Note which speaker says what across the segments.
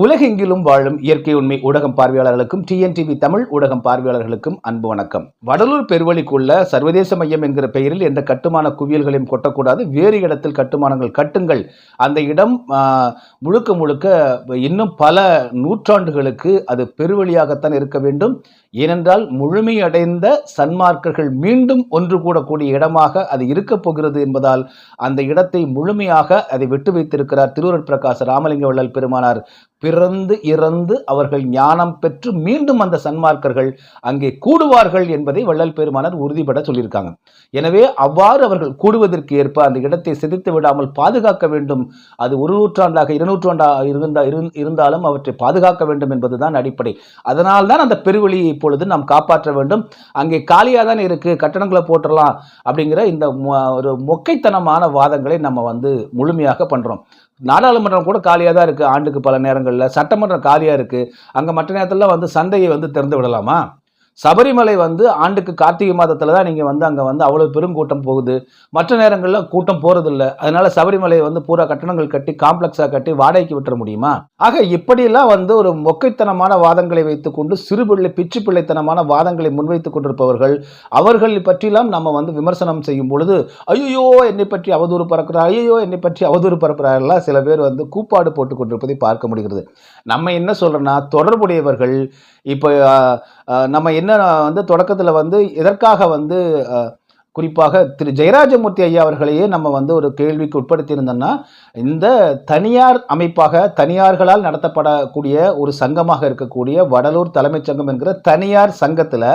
Speaker 1: உலகெங்கிலும் வாழும் இயற்கை உண்மை ஊடகம் பார்வையாளர்களுக்கும் டிஎன்டிவி தமிழ் ஊடகம் பார்வையாளர்களுக்கும் அன்பு வணக்கம். வடலூர் பெருவழிக்குள்ள சர்வதேச மையம் என்கிற பெயரில் எந்த கட்டுமான குவியல்களையும் கொட்டக்கூடாது. வேறு இடத்தில் கட்டுமானங்கள் கட்டுங்கள். அந்த இடம் முழுக்க முழுக்க இன்னும் பல நூற்றாண்டுகளுக்கு அது பெருவழியாகத்தான் இருக்க வேண்டும். ஏனென்றால் முழுமையடைந்த சன்மார்க்கர்கள் மீண்டும் ஒன்று கூடக்கூடிய இடமாக அது இருக்கப் போகிறது என்பதால் அந்த இடத்தை முழுமையாக அதை விட்டு வைத்திருக்கிறார் திருவருட் பிரகாச ராமலிங்க வள்ளல் பெருமானார். பிறந்து இறந்து அவர்கள் ஞானம் பெற்று மீண்டும் அந்த சன்மார்க்கர்கள் அங்கே கூடுவார்கள் என்பதை வள்ளல் பெருமானர் உறுதிபட சொல்லியிருக்காங்க. எனவே அவ்வாறு அவர்கள் கூடுவதற்கு ஏற்ப அந்த இடத்தை சிதைத்து விடாமல் பாதுகாக்க வேண்டும். அது ஒரு நூற்றாண்டாக இருநூற்றாண்டாக இருந்தா இருந்தாலும் அவற்றை பாதுகாக்க வேண்டும் என்பதுதான் அடிப்படை. அதனால் தான் அந்த பெருவெளியை இப்பொழுது நாம் காப்பாற்ற வேண்டும். அங்கே காலியாக தான் இருக்கு கட்டணங்களை போட்டுடலாம் அப்படிங்கிற இந்த ஒரு மொக்கைத்தனமான வாதங்களை நம்ம வந்து முழுமையாக பண்றோம். நாடாளுமன்றம் கூட காலியாக தான் இருக்குது ஆண்டுக்கு பல நேரங்களில். சட்டமன்றம் காலியாக இருக்குது அங்கே மற்ற நேரத்தில் வந்து சந்தையை வந்து திறந்து விடலாமா? சபரிமலை வந்து ஆண்டுக்கு கார்த்திகை மாதத்தில் தான் நீங்கள் வந்து அங்கே வந்து அவ்வளோ பெருங்கூட்டம் போகுது. மற்ற நேரங்களில் கூட்டம் போகிறதில்ல அதனால சபரிமலையை வந்து பூரா கட்டணங்கள் கட்டி காம்ப்ளெக்ஸாக கட்டி வாடகைக்கு விட்டுற முடியுமா? ஆக இப்படியெல்லாம் வந்து ஒரு மொக்கைத்தனமான வாதங்களை வைத்துக்கொண்டு சிறுபிள்ளை பிச்சு பிள்ளைத்தனமான வாதங்களை முன்வைத்துக் கொண்டிருப்பவர்கள் அவர்கள் பற்றிலாம் நம்ம வந்து விமர்சனம் செய்யும் பொழுது ஐயோ என்னை பற்றி அவதூறு பறக்கிறார் ஐயோ என்னை பற்றி அவதூறு பரப்புறாரெல்லாம் சில பேர் வந்து கூப்பாடு போட்டு கொண்டிருப்பதை பார்க்க முடிகிறது. நம்ம என்ன சொல்கிறோன்னா தொடர்புடையவர்கள் இப்போ நம்ம என்ன வந்து தொடக்கத்தில் வந்து எதற்காக வந்து குறிப்பாக திரு ஜெயராஜமூர்த்தி ஐயா அவர்களையே நம்ம வந்து ஒரு கேள்விக்கு உட்படுத்தியிருந்தோம்னா இந்த தனியார் அமைப்பாக தனியார்களால் நடத்தப்படக்கூடிய ஒரு சங்கமாக இருக்கக்கூடிய வடலூர் தலைமைச் சங்கம் என்கிற தனியார் சங்கத்தில்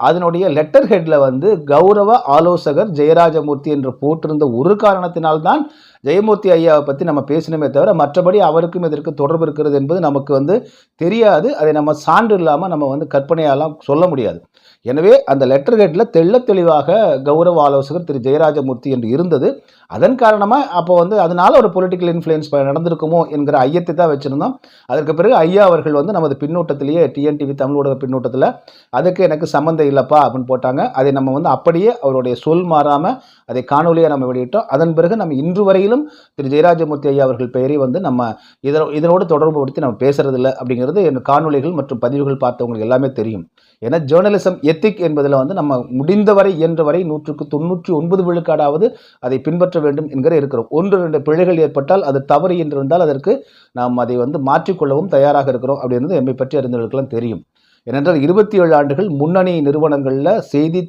Speaker 1: அதனுடைய லெட்டர் ஹெட்டில் வந்து கௌரவ ஆலோசகர் ஜெயராஜமூர்த்தி என்று போட்டிருந்த ஒரு காரணத்தினால்தான் ஜெயமூர்த்தி ஐயாவை பற்றி நம்ம பேசினோமே தவிர மற்றபடி அவருக்கும் இதற்கு தொடர்பு இருக்கிறது என்பது நமக்கு வந்து தெரியாது. அதை நம்ம சான்று இல்லாமல் நம்ம வந்து கற்பனையாலாம் சொல்ல முடியாது. எனவே அந்த லெட்டர் ஹெட்டில் தெள்ளத் தெளிவாக கௌரவ ஆலோசகர் திரு ஜெயராஜமூர்த்தி என்று இருந்தது. அதன் காரணமாக அப்போ வந்து அதனால ஒரு பொலிட்டிக்கல் இன்ஃப்ளூயன்ஸ் நடந்திருக்குமோ என்கிற ஐயத்தை தான் வச்சுருந்தோம். அதற்கு பிறகு ஐயா அவர்கள் வந்து நமது பின்னூட்டத்திலேயே டிஎன்டிவி தமிழ் ஊடக பின்னூட்டத்தில் அதுக்கு எனக்கு சம்மந்தம் இல்லைப்பா அப்படின்னு போட்டாங்க. அதை நம்ம வந்து அப்படியே அவருடைய சொல் மாறாமல் அதை காணொலியாக நம்ம வெளியிட்டோம். அதன் பிறகு நம்ம இன்று வரையிலும் திரு ஜெயராஜமூர்த்தி ஐயா அவர்கள் பெயரை வந்து நம்ம இதனோடு தொடர்பு படுத்தி நம்ம பேசுறதில்ல அப்படிங்கிறது என் காணொலிகள் மற்றும் பதிவுகள் பார்த்தவங்களுக்கு எல்லாமே தெரியும். ஏன்னா ஜேர்னலிசம் எத்திக் என்பதில் வந்து நம்ம முடிந்தவரை இயன்ற வரை நூற்றுக்கு தொண்ணூற்றி ஒன்பது விழுக்காடாவது அதை பின்பற்ற வேண்டும் என்கிற இருக்கிறோம். ஒன்று ரெண்டு பிழைகள் ஏற்பட்டால் அது தவறு என்று இருந்தால் அதற்கு நாம் அதை வந்து மாற்றிக்கொள்ளவும் தயாராக இருக்கிறோம் அப்படின்றது எம்மை பற்றி அறிந்தவர்களுக்கெல்லாம் தெரியும். ஏனென்றால் இருபத்தி ஏழு ஆண்டுகள் முன்னணி நிறுவனங்களில் செய்தி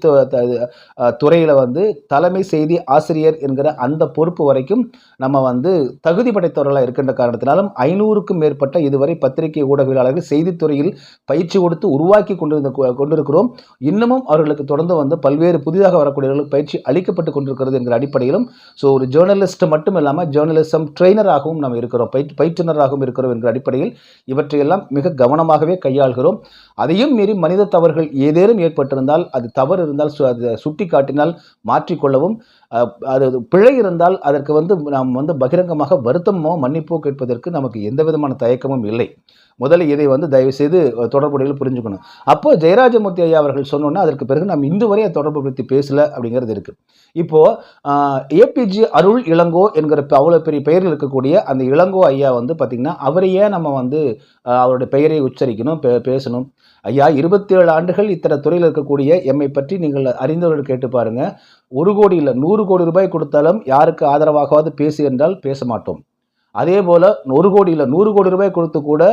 Speaker 1: துறையில் வந்து தலைமை செய்தி ஆசிரியர் என்கிற அந்த பொறுப்பு வரைக்கும் நம்ம வந்து தகுதி படைத்தவர்களாக இருக்கின்ற காரணத்தினாலும் ஐநூறுக்கும் மேற்பட்ட இதுவரை பத்திரிகை ஊடகவியலாளர்கள் செய்தித்துறையில் பயிற்சி கொடுத்து உருவாக்கி கொண்டிருந்த கொண்டிருக்கிறோம். இன்னமும் அவர்களுக்கு தொடர்ந்து வந்து பல்வேறு புதிதாக வரக்கூடியவர்களுக்கு பயிற்சி அளிக்கப்பட்டு கொண்டிருக்கிறது என்கிற அடிப்படையிலும் ஸோ ஒரு ஜேர்னலிஸ்ட் மட்டும் இல்லாமல் ஜேர்னலிசம் ட்ரெயினராகவும் நம்ம இருக்கிறோம். பயிற்று பயிற்றுனராகவும் இருக்கிறோம் என்கிற அடிப்படையில் இவற்றையெல்லாம் மிக கவனமாகவே கையாள்கிறோம். அதையும் மீறி மனித தவறுகள் ஏதேனும் ஏற்பட்டிருந்தால் அது தவறு இருந்தால் சு- அதை சுட்டி காட்டினால் மாற்றிக்கொள்ளவும் அது பிழை இருந்தால் அதற்கு வந்து நாம் வந்து பகிரங்கமாக வருத்தமோ மன்னிப்போ கேட்பதற்கு நமக்கு எந்த விதமான தயக்கமும் இல்லை. முதல்ல இதை வந்து தயவு செய்து தொடர்புடையில் புரிஞ்சுக்கணும். அப்போ ஜெயராஜமூர்த்தி ஐயா அவர்கள் சொன்னோன்னா அதற்கு பிறகு நாம் இன்று வரை தொடர்பு படுத்தி பேசல அப்படிங்கிறது இருக்கு. இப்போ ஏபிஜி அருள் இளங்கோ என்கிற ப- அவ்வளவு பெரிய பெயரில் இருக்கக்கூடிய அந்த இளங்கோ ஐயா வந்து பார்த்திங்கன்னா அவரையே நம்ம வந்து அவருடைய பெயரை உச்சரிக்கணும் பே பேசணும். ஐயா இருபத்தி ஏழு ஆண்டுகள் இத்தனை துறையில் இருக்கக்கூடிய எம்மை பற்றி நீங்கள் அறிந்தவர்கள் கேட்டு பாருங்க. ஒரு கோடி இல்லை நூறு கோடி ரூபாய் கொடுத்தாலும் யாருக்கு ஆதரவாகவாது பேசு என்றால் பேச மாட்டோம். அதே போல ஒரு கோடி இல்லை நூறு கோடி ரூபாய் கொடுத்து கூட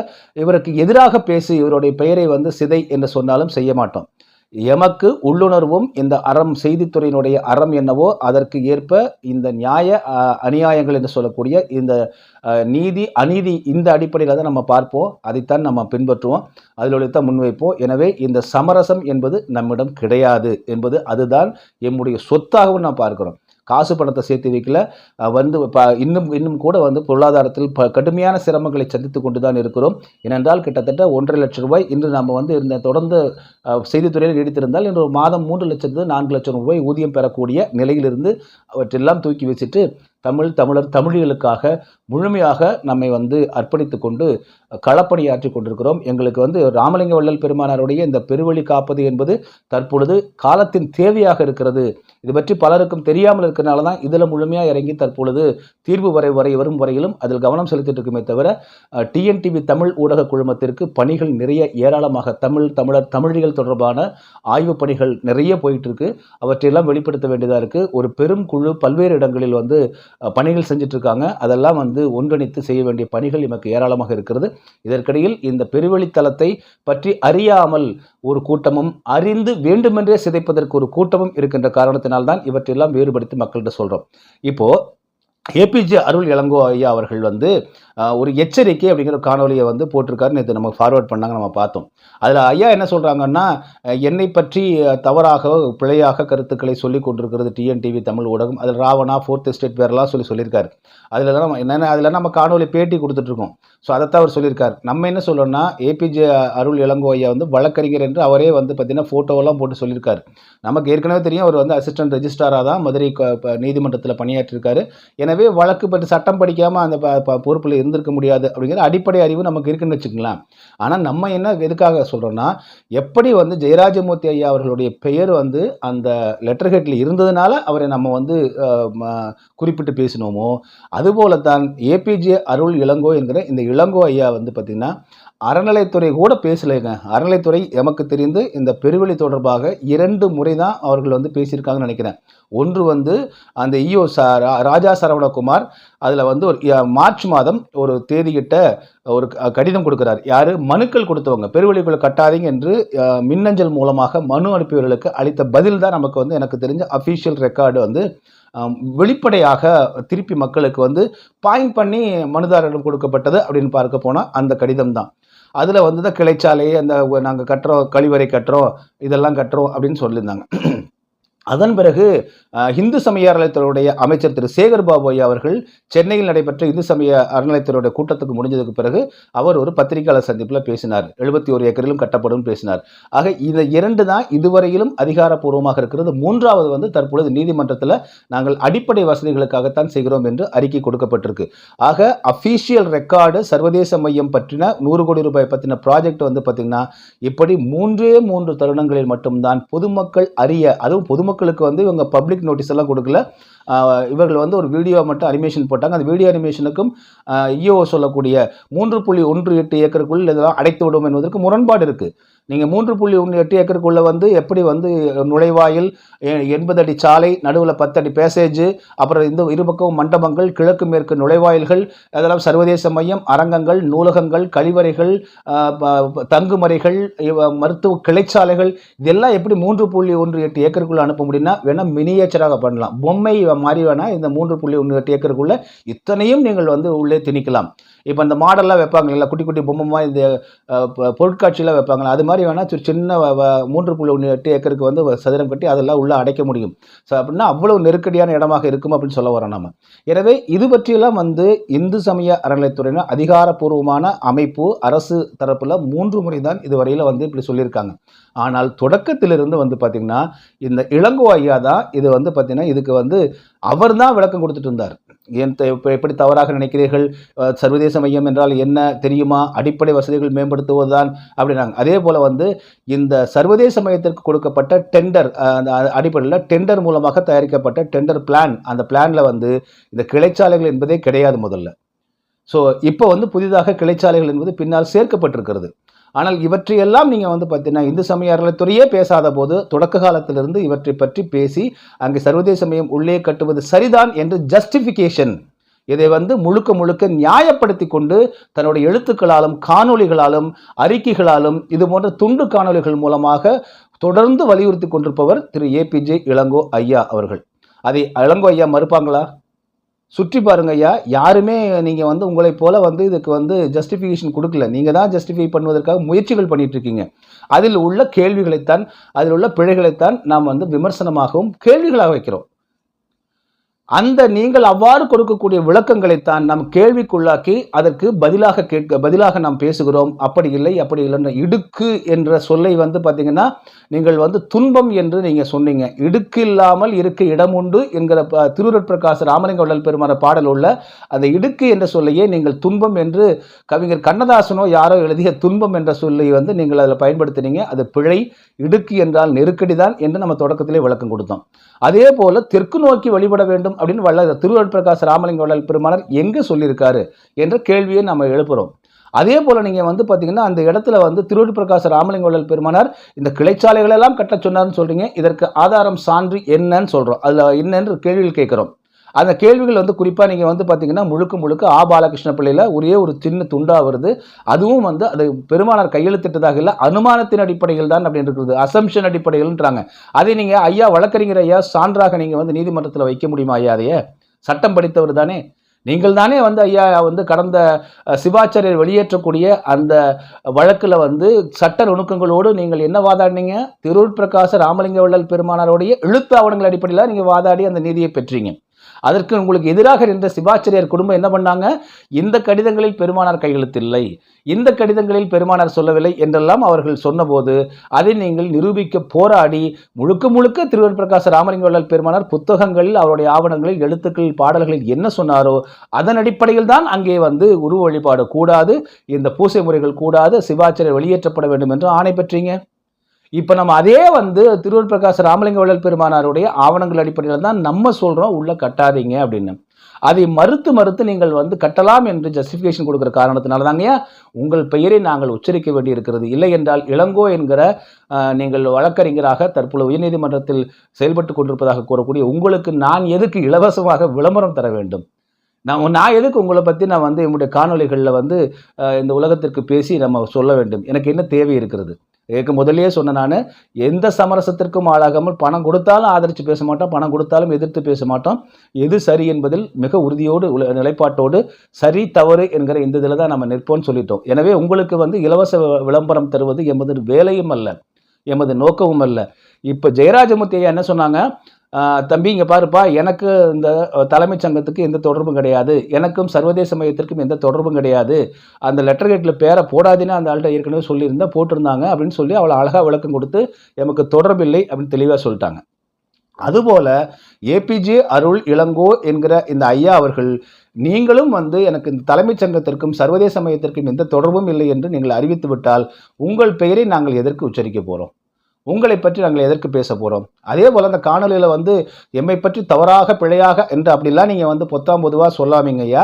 Speaker 1: இவருக்கு எதிராக பேசி இவருடைய பெயரை வந்து சிதை என்று சொன்னாலும் செய்ய மாட்டோம். எமக்கு உள்ளுணர்வும் இந்த அறம் செய்தித்துறையினுடைய அறம் என்னவோ அதற்கு ஏற்ப இந்த நியாய அநியாயங்கள் என்று சொல்லக்கூடிய இந்த நீதி அநீதி இந்த அடிப்படையில் தான் நம்ம பார்ப்போம். அதைத்தான் நம்ம பின்பற்றுவோம். அதிலோடு தான் முன்வைப்போம். எனவே இந்த சமரசம் என்பது நம்மிடம் கிடையாது என்பது அதுதான் எம்முடைய சொத்தாகவும் நாம் பார்க்கிறோம். காசு பணத்தை சேர்த்து வைக்கல. வந்து ப இன்னும் இன்னும் கூட வந்து பொருளாதாரத்தில் ப கடுமையான சிரமங்களை சந்தித்து கொண்டு தான் இருக்கிறோம். ஏனென்றால் கிட்டத்தட்ட ஒன்றரை லட்சம் ரூபாய் இன்று நாம் வந்து இந்த தொடர்ந்து செய்தித்துறையில் நீடித்திருந்தால் இன்று மாதம் மூன்று லட்சத்து நான்கு லட்சம் ரூபாய் ஊதியம் பெறக்கூடிய நிலையிலிருந்து அவற்றெல்லாம் தூக்கி வச்சுட்டு தமிழ் தமிழர் தமிழிகளுக்காக முழுமையாக நம்மை வந்து அர்ப்பணித்து கொண்டு களப்பணியாற்றி கொண்டிருக்கிறோம். எங்களுக்கு வந்து ராமலிங்க வள்ளல் பெருமானாருடைய இந்த பெருவழி காப்பது என்பது தற்பொழுது காலத்தின் தேவையாக இருக்கிறது. இது பற்றி பலருக்கும் தெரியாமல் இருக்கிறனால தான் இதில் முழுமையாக இறங்கி தற்பொழுது தீர்வு வரை வரை வரும் வரையிலும் அதில் கவனம் செலுத்திட்டு இருக்குமே தவிர டிஎன்டிவி தமிழ் ஊடக குழுமத்திற்கு பணிகள் நிறைய ஏராளமாக தமிழ் தமிழர் தமிழிகள் தொடர்பான ஆய்வு பணிகள் நிறைய போயிட்டு இருக்கு. அவற்றையெல்லாம் வெளிப்படுத்த வேண்டியதாக இருக்குது ஒரு பெரும் குழு பல்வேறு இடங்களில் வந்து பணிகள் செஞ்சுட்டு இருக்காங்க அதெல்லாம் வந்து ஒன்றிணைத்து செய்ய வேண்டிய பணிகள் நமக்கு ஏராளமாக இருக்கிறது. இதற்கிடையில் இந்த பெருவெளித்தலத்தை பற்றி அறியாமல் ஒரு கூட்டமும் அறிந்து வேண்டுமென்றே சிதைப்பதற்கு ஒரு கூட்டமும் இருக்கின்ற காரணத்தினால்தான் இவற்றையெல்லாம் வேறுபடுத்தி மக்கள்கிட்ட சொல்கிறோம் இப்போது ஏபிஜே அருள் இளங்கோ ஐயா அவர்கள் வந்து ஒரு எச்சரிக்கை அப்படிங்கிற காணொலியை வந்து போட்டிருக்காரு நேற்று நம்ம ஃபார்வர்ட் பண்ணாங்க நம்ம பார்த்தோம். அதில் ஐயா என்ன சொல்கிறாங்கன்னா என்னை பற்றி தவறாக பிழையாக கருத்துக்களை சொல்லி கொண்டிருக்கிறது டிஎன்டிவி தமிழ் ஊடகம். அதில் ராவணா ஃபோர்த் எஸ்டேட் பேரெல்லாம் சொல்லி சொல்லியிருக்காரு. அதில் தான் நம்ம என்னென்ன அதில் நம்ம காணொலி பேட்டி கொடுத்துட்ருக்கோம் ஸோ அதைத்தான் அவர் சொல்லியிருக்கார். நம்ம என்ன சொல்லணும்னா ஏபிஜே அருள் இளங்கோ ஐயா வந்து வழக்கறிஞர் என்று அவரே வந்து பார்த்தீங்கன்னா ஃபோட்டோவெல்லாம் போட்டு சொல்லியிருக்காரு. நமக்கு ஏற்கனவே தெரியும் அவர் வந்து அசிஸ்டன்ட் ரெஜிஸ்ட்ராராக தான் மதுரை நீதிமன்றத்தில் பணியாற்றியிருக்காரு எனவே வழக்கு பற்றி சட்டம் படிக்காமல் அந்த ப- பொறுப்பில் இருந்திருக்க முடியாது அப்படிங்கிற அடிப்படை அறிவு நமக்கு இருக்குன்னு வச்சுக்கலாம் ஆனால் நம்ம என்ன எதுக்காக சொல்கிறோன்னா எப்படி வந்து ஜெயராஜமூர்த்தி ஐயா அவர்களுடைய பெயர் வந்து அந்த லெட்டர் ஹெட்டில் இருந்ததுனால அவரை நம்ம வந்து ம- குறிப்பிட்டு பேசினோமோ அதுபோல தான் ஏபிஜே அருள் இளங்கோ என்கிற இந்த இளங்கோ ஐயா வந்து பார்த்திங்கன்னா அறநிலைத்துறை கூட பேசலைங்க. அறநிலைத்துறை எமக்கு தெரிந்து இந்த பெருவெளி தொடர்பாக இரண்டு முறை தான் அவர்கள் வந்து பேசியிருக்காங்கன்னு நினைக்கிறேன். ஒன்று வந்து அந்த இஓ ச ரா- ராஜா சரவணகுமார் அதில் வந்து ஒரு மார்ச் மாதம் ஒரு தேதியிட்ட ஒரு க- கடிதம் கொடுக்குறார். யார்? மனுக்கள் கொடுத்தவங்க. பெருவெளிக்குள்ள கட்டாதீங்க என்று மின்னஞ்சல் மூலமாக மனு அனுப்பியவர்களுக்கு அளித்த பதில் தான் நமக்கு வந்து எனக்கு தெரிஞ்ச அஃபீஷியல் ரெக்கார்டு வந்து வெளிப்படையாக திருப்பி மக்களுக்கு வந்து பாயிண்ட் பண்ணி மனுதாரர்களும் கொடுக்கப்பட்டது அப்படின்னு பார்க்க போனால் அந்த கடிதம் தான். அதில் வந்து தான் கிளைச்சாலை அந்த நாங்கள் கட்டுறோம் கழிவறை கட்டுறோம் இதெல்லாம் கட்டுறோம் அப்படின்னு சொல்லியிருந்தாங்க. அதன் பிறகு இந்து சமய அறநிலையத்துறையுடைய அமைச்சர் திரு. சேகர் பாபு ஐயா அவர்கள் சென்னையில் நடைபெற்ற இந்து சமய அறநிலையத்துறையுடைய கூட்டத்துக்கு முடிஞ்சதுக்கு பிறகு அவர் ஒரு பத்திரிகையாளர் சந்திப்பில் பேசினார். எழுபத்தி ஒரு ஏக்கரிலும் கட்டப்படும் பேசினார். ஆக இந்த இரண்டு தான் இதுவரையிலும் அதிகாரப்பூர்வமாக இருக்கிறது. மூன்றாவது வந்து தற்பொழுது நீதிமன்றத்தில் நாங்கள் அடிப்படை வசதிகளுக்காகத்தான் செய்கிறோம் என்று அறிக்கை கொடுக்கப்பட்டிருக்கு. ஆக அஃபீஷியல் ரெக்கார்டு சர்வதேச மையம் பற்றின நூறு கோடி ரூபாய் பற்றின ப்ராஜெக்ட் வந்து பார்த்திங்கன்னா இப்படி மூன்றே மூன்று தருணங்களில் மட்டும்தான் பொதுமக்கள் அறிய அதுவும் பொதுமக்கள் மக்களுக்கு வந்து இவங்க பப்ளிக் நோட்டீஸ் எல்லாம் கொடுக்கல. இவர்கள் வந்து ஒரு வீடியோ மட்டும் அனிமேஷன் போட்டாங்க. அந்த வீடியோ அனிமேஷனுக்கும் இஓ சொல்லக்கூடிய மூன்று புள்ளி ஒன்று எட்டு ஏக்கருக்குள் இதெல்லாம் அடைத்து விடும் என்பதற்கு முரண்பாடு இருக்குது நீங்கள் மூன்று புள்ளி ஒன்று எட்டு ஏக்கருக்குள்ளே வந்து எப்படி வந்து நுழைவாயில் எண்பது அடி சாலை நடுவில் பத்து அடி பேசேஜ் அப்புறம் இந்த இருபக்கம் மண்டபங்கள் கிழக்கு மேற்கு நுழைவாயில்கள் அதெல்லாம் சர்வதேச மையம் அரங்கங்கள் நூலகங்கள் கழிவறைகள் தங்குமறைகள் இவ- மருத்துவ கிளைச்சாலைகள் இதெல்லாம் எப்படி மூன்று புள்ளி ஒன்று எட்டு ஏக்கருக்குள்ளே அனுப்ப முடியும்னா வேணால் மினியேச்சராக பண்ணலாம். பொம்மை மாதிரி வேணால் இந்த மூன்று புள்ளி ஒன்று எட்டு ஏக்கருக்குள்ளே இத்தனையும் நீங்கள் வந்து உள்ளே திணிக்கலாம். இப்போ இந்த மாடல்லாம் வைப்பாங்க இல்லை குட்டி குட்டி பொம்மை இந்த பொருட்காட்சியெலாம் வைப்பாங்களா? அது மாதிரி வேணால் சின்ன வ- மூன்று புள்ளி ஒன்று எட்டு ஏக்கருக்கு வந்து சதுரம் கட்டி அதெல்லாம் உள்ளே அடைக்க முடியும். ஸோ அப்படின்னா அவ்வளவு நெருக்கடியான இடமாக இருக்கும் அப்படின்னு சொல்ல வரோம் நம்ம எனவே இது பற்றியெல்லாம் வந்து இந்து சமய அறநிலைத்துறையினர் அதிகாரப்பூர்வமான அமைப்பு அரசு தரப்பில் மூன்று முறை தான் இதுவரையில் வந்து இப்படி சொல்லியிருக்காங்க. ஆனால் தொடக்கத்திலிருந்து வந்து பார்த்திங்கன்னா இந்த இளங்கோ ஐயா தான் இது வந்து பார்த்திங்கன்னா இதுக்கு வந்து அவர் தான் விளக்கம் கொடுத்துட்டு இருந்தார். ஏன் எப்படி தவறாக நினைக்கிறீர்கள்? சர்வதேச மையம் என்றால் என்ன? தெரியுமா? அடிப்படை வசதிகள் மேம்படுத்துவதுதான் அப்படின்னாங்க. அதே போல் வந்து இந்த சர்வதேச மையத்திற்கு கொடுக்கப்பட்ட டெண்டர் அந்த அடிப்படையில் டெண்டர் மூலமாக தயாரிக்கப்பட்ட டெண்டர் பிளான் அந்த பிளானில் வந்து இந்த கிளைச்சாலைகள் என்பதே கிடையாது முதல்ல. ஸோ இப்போ வந்து புதிதாக கிளைச்சாலைகள் என்பது பின்னால் சேர்க்கப்பட்டிருக்கிறது. ஆனால் இவற்றையெல்லாம் நீங்கள் வந்து பார்த்தீங்கன்னா இந்து சமய அறநிலைத்துறையே பேசாத போது தொடக்க காலத்திலிருந்து இவற்றை பற்றி பேசி அங்கே சர்வதேச மையம் உள்ளே கட்டுவது சரிதான் என்று ஜஸ்டிஃபிகேஷன் இதை வந்து முழுக்க முழுக்க நியாயப்படுத்தி கொண்டு தன்னுடைய எழுத்துக்களாலும் காணொளிகளாலும் அறிக்கைகளாலும் இது போன்ற துண்டு காணொளிகள் மூலமாக தொடர்ந்து வலியுறுத்தி கொண்டிருப்பவர் திரு ஏபிஜே இளங்கோ ஐயா அவர்கள். அதை இளங்கோ ஐயா மறுப்பாங்களா? சுற்றி பாருங்க ஐயா யாருமே நீங்கள் வந்து உங்களைப் போல வந்து இதுக்கு வந்து ஜஸ்டிஃபிகேஷன் கொடுக்கல. நீங்கள் தான் ஜஸ்டிஃபை பண்ணுவதற்காக முயற்சிகள் பண்ணிட்டு இருக்கீங்க. அதில் உள்ள கேள்விகளைத்தான் அதில் உள்ள பிழைகளைத்தான் நாம் வந்து விமர்சனமாகவும் கேள்விகளாக வைக்கிறோம். அந்த நீங்கள் அவ்வாறு கொடுக்கக்கூடிய விளக்கங்களைத்தான் நாம் கேள்விக்குள்ளாக்கி அதற்கு பதிலாக கேட்க பதிலாக நாம் பேசுகிறோம். அப்படி இல்லை அப்படி இல்லைன்ற இடுக்கு என்ற சொல்லை வந்து பார்த்தீங்கன்னா நீங்கள் வந்து துன்பம் என்று நீங்கள் சொன்னீங்க. இடுக்கு இல்லாமல் இருக்க இடம் உண்டு என்கிற ப- ராமலிங்க வள்ளல் பெருமான பாடல் உள்ள அந்த இடுக்கு என்ற சொல்லையே நீங்கள் துன்பம் என்று கவிஞர் கண்ணதாசனோ யாரோ எழுதிய துன்பம் என்ற சொல்லை வந்து நீங்கள் அதில் பயன்படுத்தினீங்க. அது பிழை இடுக்கு என்றால் நெருக்கடி தான் என்று நம்ம தொடக்கத்திலே விளக்கம் கொடுத்தோம். அதே போல் தெற்கு நோக்கி வழிபட வேண்டும் அப்படின்னு வல்ல திருவட்பிரகாஷ் பிரகாச ராமலிங்க வள்ளல் பெருமானார் எங்கே சொல்லியிருக்காரு என்ற கேள்வியை நம்ம எழுப்புகிறோம் அதே போல் நீங்கள் வந்து பார்த்தீங்கன்னா அந்த இடத்துல வந்து திருவருட் பிரகாஷ் ராமலிங்க வள்ளல் பெருமானார் இந்த கிளைச்சாலைகளெல்லாம் கட்ட கட்டச் சொன்னார்னு சொல்கிறீங்க இதற்கு ஆதாரம் சான்று என்னன்னு சொல்கிறோம் அதில் என்னென்று கேள்விகள் கேட்குறோம். அந்த கேள்விகள் வந்து குறிப்பாக நீங்கள் வந்து பார்த்தீங்கன்னா முழுக்க முழுக்க ஆ பாலகிருஷ்ண பிள்ளையில் ஒரே ஒரு சின்ன துண்டாக வருது. அதுவும் வந்து அது பெருமானார் கையெழுத்திட்டதாக இல்லை அனுமானத்தின் அடிப்படையில் தான் அப்படின்னு இருக்குது. அசம்ஷன் அடிப்படையில்ன்றாங்க அதை நீங்கள் ஐயா வழக்கறிஞர் ஐயா சான்றாக நீங்கள் வந்து நீதிமன்றத்தில் வைக்க முடியுமா ஐயா அதையே? சட்டம் படித்தவர் தானே. நீங்கள் தானே வந்து ஐயா வந்து கடந்த சிவாச்சாரியர் வெளியேற்றக்கூடிய அந்த வழக்கில் வந்து சட்ட நுணுக்கங்களோடு நீங்கள் என்ன வாதாடினீங்க? திருவுட்பிரகாச ராமலிங்க வள்ளல் பெருமானாரோடைய எழுத்து ஆவணங்கள் அடிப்படையில் நீங்கள் வாதாடி அந்த நீதியை பெற்றீங்க. அதற்கு உங்களுக்கு எதிராக நின்ற சிவாச்சரியர் குடும்பம் என்ன பண்ணாங்க? இந்த கடிதங்களில் பெருமானார் கையெழுத்தில்லை. இந்த கடிதங்களில் பெருமானார் சொல்லவில்லை என்றெல்லாம் அவர்கள் சொன்னபோது அதை நீங்கள் நிரூபிக்க போராடி முழுக்க முழுக்க திருவர் பிரகாச ராமலிங்கவள்ளல் பெருமானார் புத்தகங்களில் அவருடைய ஆவணங்களில் எழுத்துக்கள் பாடல்களில் என்ன சொன்னாரோ அதன் அடிப்படையில் தான் அங்கே வந்து உருவ வழிபாடு கூடாது இந்த பூசை முறைகள் கூடாது சிவாச்சரியர் வெளியேற்றப்பட வேண்டும் என்று ஆணை பெற்றீங்க. இப்போ நம்ம அதே வந்து திருவள் பிரகாஷ் ராமலிங்க வள்ளல் பெருமானாருடைய ஆவணங்கள் அடிப்படையில் தான் நம்ம சொல்கிறோம் உள்ள கட்டாதீங்க அப்படின்னு. அதை மறுத்து மறுத்து நீங்கள் வந்து கட்டலாம் என்று ஜஸ்டிஃபிகேஷன் கொடுக்குற காரணத்தினால தாங்கயா உங்கள் பெயரை நாங்கள் உச்சரிக்க வேண்டியிருக்கிறது. இல்லை என்றால் இளங்கோ என்கிற நீங்கள் வழக்கறிஞராக தற்போது உயர்நீதிமன்றத்தில் செயல்பட்டு கொண்டிருப்பதாக கூறக்கூடிய உங்களுக்கு நான் எதுக்கு இலவசமாக விளம்பரம் தர வேண்டும்? நான் நான் எதுக்கு உங்களை பற்றி நான் வந்து என்னுடைய காணொளிகளில் வந்து இந்த உலகத்திற்கு பேசி நம்ம சொல்ல வேண்டும். எனக்கு என்ன தேவை இருக்கிறது? எனக்கு முதலே சொன்ன நான் எந்த சமரசத்திற்கும் ஆளாகாமல் பணம் கொடுத்தாலும் ஆதரித்து பேச மாட்டோம் பணம் கொடுத்தாலும் எதிர்த்து பேச மாட்டோம். எது சரி என்பதில் மிக உறுதியோடு நிலைப்பாட்டோடு சரி தவறு என்கிற இந்த இதில் தான் நம்ம நிற்போம்னு சொல்லிட்டோம். எனவே உங்களுக்கு வந்து இலவச விளம்பரம் தருவது எமது வேலையும் அல்ல எமது நோக்கமும் அல்ல. இப்போ ஜெயராஜமூர்த்தி ஐயா என்ன சொன்னாங்க? தம்பி இங்கே பாருப்பா எனக்கு இந்த தலைமைச் சங்கத்துக்கு எந்த தொடர்பும் கிடையாது. எனக்கும் சர்வதேச மையத்திற்கும் எந்த தொடர்பும் கிடையாது. அந்த லெட்டர் கேட்டில் பேரை போடாதீன்னு அந்த ஆள்கிட்ட ஏற்கனவே சொல்லியிருந்தா போட்டிருந்தாங்க அப்படின்னு சொல்லி அவளை அழகாக விளக்கம் கொடுத்து எமக்கு தொடர்பில்லை அப்படின்னு தெளிவாக சொல்லிட்டாங்க. அதுபோல ஏபிஜே அருள் இளங்கோ என்கிற இந்த ஐயா அவர்கள் நீங்களும் வந்து எனக்கு இந்த தலைமைச் சங்கத்திற்கும் சர்வதேச மையத்திற்கும் எந்த தொடர்பும் இல்லை என்று நீங்கள் அறிவித்து விட்டால் உங்கள் பெயரை நாங்கள் எதற்கு உச்சரிக்க போகிறோம் உங்களை பற்றி நாங்கள் எதற்கு பேச போகிறோம் அதே போல் அந்த காணொலியில் வந்து எம்மை பற்றி தவறாக பிழையாக என்று அப்படிலாம் நீங்கள் வந்து பொத்தாம் பொதுவாக சொல்லாமீங்க ஐயா.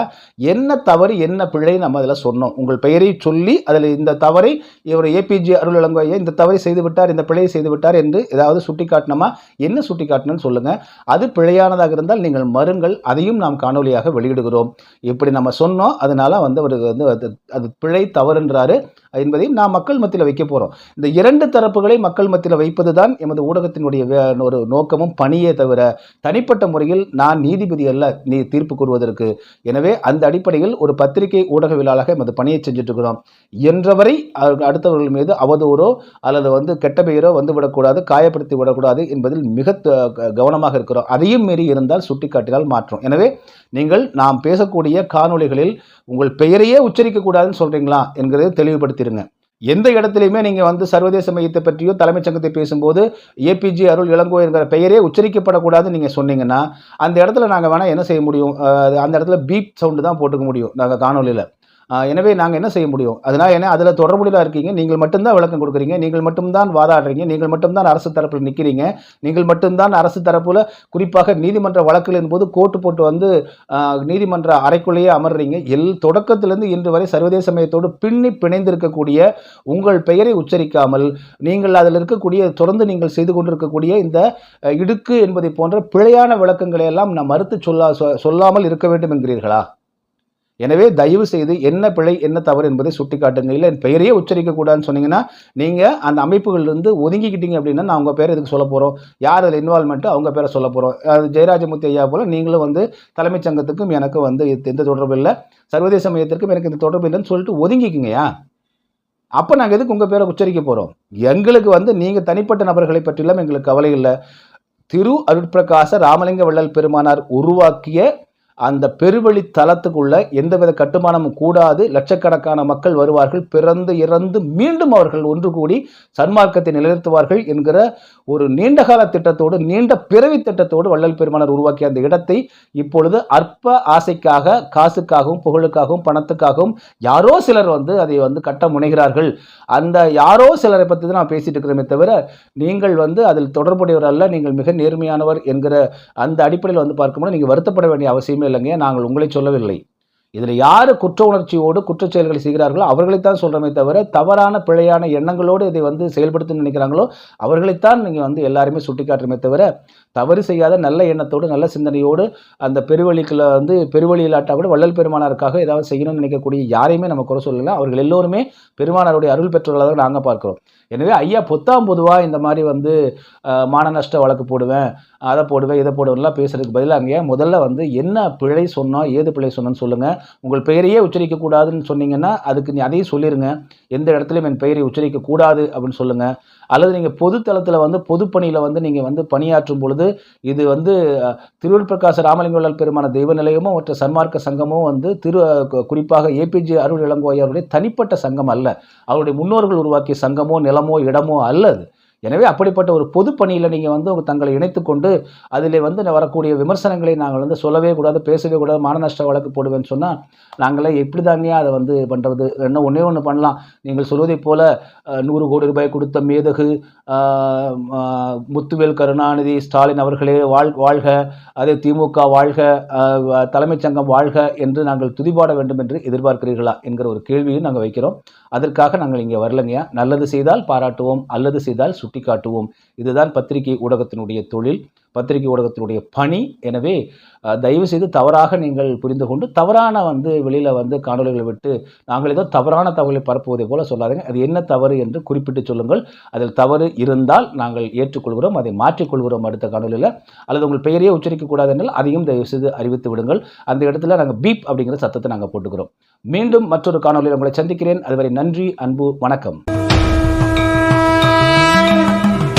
Speaker 1: என்ன தவறு என்ன பிழை நம்ம அதில் சொன்னோம். உங்கள் பெயரை சொல்லி அதில் இந்த தவறை இவர் ஏபிஜே அருள் இளங்கோ ஐயா இந்த தவறை செய்து விட்டார் இந்த பிழையை செய்து விட்டார் என்று ஏதாவது சுட்டி காட்டினோமா என்ன சுட்டி காட்டணும்னு சொல்லுங்கள் அது பிழையானதாக இருந்தால் நீங்கள் மருங்கள் அதையும் நாம் காணொலியாக வெளியிடுகிறோம். இப்படி நம்ம சொன்னோம். அதனால் வந்து அவருக்கு வந்து அது அது பிழை தவறுன்றாரு. என்பதையும் நாம் மக்கள் மத்தியில் வைக்க போகிறோம் இந்த இரண்டு தரப்புகளை மக்கள் மத்தியில் வைப்பது தான் எமது ஊடகத்தினுடைய வே- ஒரு நோக்கமும் பணியே தவிர தனிப்பட்ட முறையில் நான் நீதிபதி அல்ல நீ தீர்ப்பு கூறுவதற்கு. எனவே அந்த அடிப்படையில் ஒரு பத்திரிகை ஊடகவியலாளராக எமது பணியை செஞ்சுட்டு இருக்கிறோம் அடுத்தவர்கள் மீது அவதூறோ அல்லது வந்து கெட்ட பெயரோ வந்து விடக்கூடாது காயப்படுத்தி விடக்கூடாது என்பதில் மிக க- கவனமாக இருக்கிறோம். அதையும் மீறி இருந்தால் சுட்டிக்காட்டினால் மாற்றும். எனவே நீங்கள் நாம் பேசக்கூடிய காணொளிகளில் உங்கள் பெயரையே உச்சரிக்கக்கூடாதுன்னு சொல்கிறீங்களா என்கிறத தெளிவுபடுத்திடுங்க எந்த இடத்துலையுமே நீங்கள் வந்து சர்வதேச மையத்தை பற்றியோ தலைமைச் சங்கத்தை பேசும்போது ஏபிஜி அருள் இளங்கோ என்கிற பெயரே உச்சரிக்கப்படக்கூடாதுன்னு நீங்கள் சொன்னீங்கன்னா அந்த இடத்துல நாங்கள் வேணால் என்ன செய்ய முடியும்? அந்த இடத்துல பீப் சவுண்டு தான் போட்டுக்க முடியும். நாங்கள் காணொலியில் எனவே நாங்கள் என்ன செய்ய முடியும்? அதனால் ஏன்னா அதில் தொடர்புடையில் இருக்கீங்க. நீங்கள் மட்டும்தான் விளக்கம் கொடுக்குறீங்க. நீங்கள் மட்டும்தான் வாதாடுறீங்க. நீங்கள் மட்டும்தான் அரசு தரப்பில் நிற்கிறீங்க நீங்கள் மட்டும்தான் அரசு தரப்பில் குறிப்பாக நீதிமன்ற வழக்குகளின் போது கோட்டு போட்டு வந்து நீதிமன்ற அறைக்குள்ளேயே அமர்றீங்க. எல் தொடக்கத்திலிருந்து இன்று வரை சர்வதேச மையத்தோடு பின்னி பிணைந்திருக்கக்கூடிய உங்கள் பெயரை உச்சரிக்காமல் நீங்கள் அதில் இருக்கக்கூடிய தொடர்ந்து நீங்கள் செய்து கொண்டிருக்கக்கூடிய இந்த இடுக்கு என்பதை போன்ற பிழையான விளக்கங்களை எல்லாம் நான் மறுத்து சொல்லா சொ- சொல்லாமல் இருக்க வேண்டும் என்கிறீர்களா? எனவே தயவு செய்து என்ன பிழை என்ன தவறு என்பதை சுட்டிக்காட்டுங்க. இல்லை என் பெயரையே உச்சரிக்கக்கூடாதுன்னு சொன்னீங்கன்னா நீங்கள் அந்த அமைப்புகளிலிருந்து ஒதுங்கிக்கிட்டீங்க அப்படின்னா நான் உங்கள் பேர் எதுக்கு சொல்ல போகிறோம் யார் அதில் இன்வால்மெண்ட்டோ அவங்க பேரை சொல்ல போகிறோம் அது ஜெயராஜமூர்த்தி ஐயா போல் நீங்களும் வந்து தலைமைச் சங்கத்துக்கும் எனக்கு வந்து எந்த- எந்த தொடர்பு இல்லை. சர்வதேச மையத்திற்கும் எனக்கு இந்த தொடர்பு இல்லைன்னு சொல்லிட்டு ஒதுங்கிக்குங்கயா அப்போ நாங்கள் எதுக்கு உங்கள் பேரை உச்சரிக்க போகிறோம் எங்களுக்கு வந்து நீங்கள் தனிப்பட்ட நபர்களை பற்றியெல்லாம் எங்களுக்கு கவலை இல்லை. திரு அருட்பிரகாச ராமலிங்க வள்ளல் பெருமானார் உருவாக்கிய அந்த பெருவழி தளத்துக்குள்ள எந்தவித கட்டுமானமும் கூடாது. லட்சக்கணக்கான மக்கள் வருவார்கள். பிறந்து இறந்து மீண்டும் அவர்கள் ஒன்று கூடி சன்மார்க்கத்தை நிலைநிறுத்துவார்கள் என்கிற ஒரு நீண்டகால திட்டத்தோடு நீண்ட பிறவி திட்டத்தோடு வள்ளல் பெருமானர் உருவாக்கிய அந்த இடத்தை இப்பொழுது அற்ப ஆசைக்காக காசுக்காகவும் புகழுக்காகவும் பணத்துக்காகவும் யாரோ சிலர் வந்து அதை வந்து கட்ட முனைகிறார்கள். அந்த யாரோ சிலரை பற்றி தான் நான் பேசிட்டு இருக்கிறோமே தவிர நீங்கள் வந்து அதில் தொடர்புடையவர் அல்ல நீங்கள் மிக நேர்மையானவர் என்கிற அந்த அடிப்படையில் வந்து பார்க்கும்போது நீங்கள் வருத்தப்பட வேண்டிய அவசியமே இல்லைங்க நாங்கள் உங்களை சொல்லவில்லை. இதில் யார் குற்ற உணர்ச்சியோடு குற்றச் செயல்களை செய்கிறார்களோ அவர்களைத்தான் சொல்கிறோமே தவிர தவறான பிழையான எண்ணங்களோடு இதை வந்து செயல்படுத்த நினைக்கிறாங்களோ அவர்களைத்தான் நீங்கள் வந்து எல்லாருமே சுட்டிக்காட்டுறமே தவிர தவறு செய்யாத நல்ல எண்ணத்தோடு நல்ல சிந்தனையோடு அந்த பெருவழிக்குள்ள வந்து பெருவழியிலாட்டா கூட வள்ளல் பெருமானாருக்காக ஏதாவது செய்யணும்னு நினைக்கக்கூடிய யாரையுமே நம்ம குறை சொல்லலாம் அவர்கள் எல்லோருமே பெருமானாருடைய அருள் பெற்றவர்களாக நாங்கள் பார்க்குறோம். எனவே ஐயா பொத்தாம் பொதுவாக இந்த மாதிரி வந்து மான நஷ்ட வழக்கு போடுவேன் அதை போடுவேன் இதை போடுவேன்லாம் பேசுறதுக்கு பதிலாக முதல்ல வந்து என்ன பிழை சொன்னோம் ஏது பிழை சொன்னோன்னு சொல்லுங்கள் உங்கள் பெயரையே உச்சரிக்கக்கூடாதுன்னு சொன்னீங்கன்னா அதுக்கு நீ அதையும் சொல்லிடுங்க எந்த இடத்துலையும் என் பெயரை உச்சரிக்கக்கூடாது அப்படின்னு சொல்லுங்கள் அல்லது நீங்கள் பொது தளத்தில் வந்து பொதுப்பணியில் வந்து நீங்கள் வந்து பணியாற்றும் பொழுது இது வந்து திருவள் பிரகாஷ் ராமலிங்க பெருமான தெய்வ நிலையமோ மற்ற சன்மார்க்க சங்கமோ வந்து திரு குறிப்பாக ஏபிஜே அருள் இளங்கோயாருடைய தனிப்பட்ட சங்கம் அல்ல. அவருடைய முன்னோர்கள் உருவாக்கிய சங்கமோ நிலமோ இடமோ அல்லது எனவே அப்படிப்பட்ட ஒரு பொது பணியில் நீங்கள் வந்து உங்கள் தங்களை இணைத்துக்கொண்டு அதில் வந்து வரக்கூடிய விமர்சனங்களை நாங்கள் வந்து சொல்லவே கூடாது பேசவே கூடாது மானநஷ்ட வழக்கு போடுவேன்னு சொன்னால் நாங்களே எப்படி தாங்கயா அதை வந்து பண்ணுறது என்ன ஒன்றே ஒன்று பண்ணலாம். நீங்கள் சொல்வதைப் போல் நூறு கோடி ரூபாய் கொடுத்த மேதகு முத்துவேல் கருணாநிதி ஸ்டாலின் அவர்களே வாழ் வாழ்க அதே திமுக வாழ்க தலைமைச் சங்கம் வாழ்க என்று நாங்கள் துதிபாட வேண்டும் என்று எதிர்பார்க்கிறீர்களா என்கிற ஒரு கேள்வியும் நாங்கள் வைக்கிறோம். அதற்காக நாங்கள் இங்கே வரலங்கய்யா. நல்லது செய்தால் பாராட்டுவோம் அல்லது செய்தால் சுட்டிக்காட்டுவோம். இதுதான் பத்திரிகை ஊடகத்தினுடைய தொழில் பத்திரிகை ஊடகத்தினுடைய பணி. எனவே தயவு செய்து தவறாக நீங்கள் புரிந்து கொண்டு தவறான வந்து வெளியில் வந்து காணொலிகளை விட்டு நாங்கள் ஏதோ தவறான தகவலை பரப்புவதை போல சொல்லாதீங்க. அது என்ன தவறு என்று குறிப்பிட்டு சொல்லுங்கள். அதில் தவறு இருந்தால் நாங்கள் ஏற்றுக்கொள்கிறோம் அதை மாற்றிக்கொள்கிறோம் அடுத்த காணொலியில். அல்லது உங்கள் பெயரையே உச்சரிக்கக்கூடாது என்றால் அதையும் தயவு செய்து அறிவித்து விடுங்கள். அந்த இடத்துல நாங்கள் பீப் அப்படிங்கிற சத்தத்தை நாங்கள் போட்டுக்கிறோம். மீண்டும் மற்றொரு காணொலியில் உங்களை சந்திக்கிறேன். அதுவரை நன்றி அன்பு வணக்கம்.